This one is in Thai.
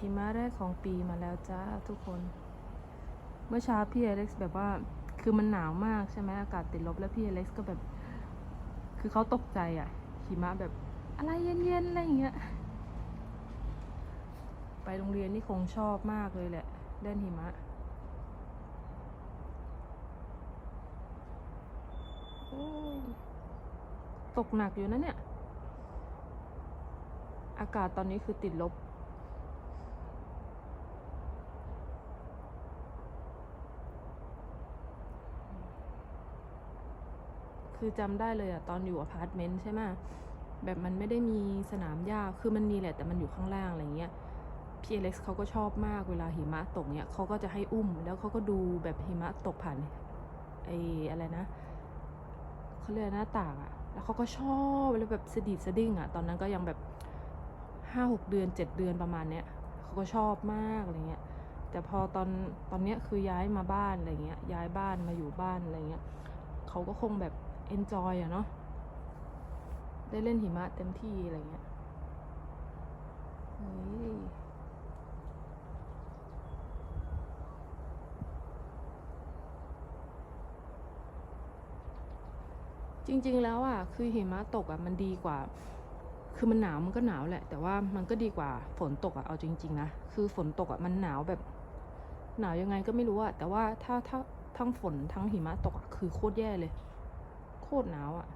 หิมะแรกของปีมาแล้วจ้าทุกคน เมื่อเช้าพี่อเล็กซ์แบบว่า คือมันหนาวมากใช่ไหมอากาศติดลบแล้วพี่อเล็กซ์ก็แบบ คือเขาตกใจอะหิมะแบบอะไรเย็นๆอะไรอย่างเงี้ย ไปโรงเรียนนี่คงชอบมากเลยแหละเล่นหิมะ ตกหนักอยู่นะเนี่ย อากาศตอนนี้คือติดลบ คือจำได้เลยอะตอนอยู่อพาร์ตเมนต์ใช่ไหมแบบมันไม่ได้มีสนามหญ้าคือมันมีแหละแต่มันอยู่ข้างล่างอะไรเงี้ยพี่อเล็กซ์เขาก็ชอบมากเวลาหิมะตกเนี่ยเขาก็จะให้อุ้ม แล้วเขาก็ดูแบบหิมะตกผ่านไอ้อะไรนะเขาเรียกหน้าต่างอะแล้วเขาก็ชอบแล้วแบบสะดิดสะดิ้งอะตอนนั้นก็ยังแบบห้าหกเดือนเจ็ดเดือนประมาณเนี้ยเขาก็ชอบมากอะไรเงี้ยแต่พอตอนตอนเนี้ยคือย้ายมาบ้านอะไรเงี้ยย้ายบ้านมาอยู่บ้านอะไรเงี้ยเขาก็คงแบบ enjoy อะเนาะได้เล่นหิมะเต็มที่อะไรเงี้ยจริง ๆ แล้วอะคือหิมะตกอะมันดีกว่า คือมันหนาวมันก็หนาวแหละ แต่ว่ามันก็ดีกว่าฝนตกอะเอาจริง ๆ นะ คือฝนตกอะมันหนาวแบบ หนาวยังไงก็ไม่รู้อะแต่ว่าถ้าถ้าทั้งฝนทั้งหิมะตกอะคือโคตรแย่เลย คตรหนาวอะ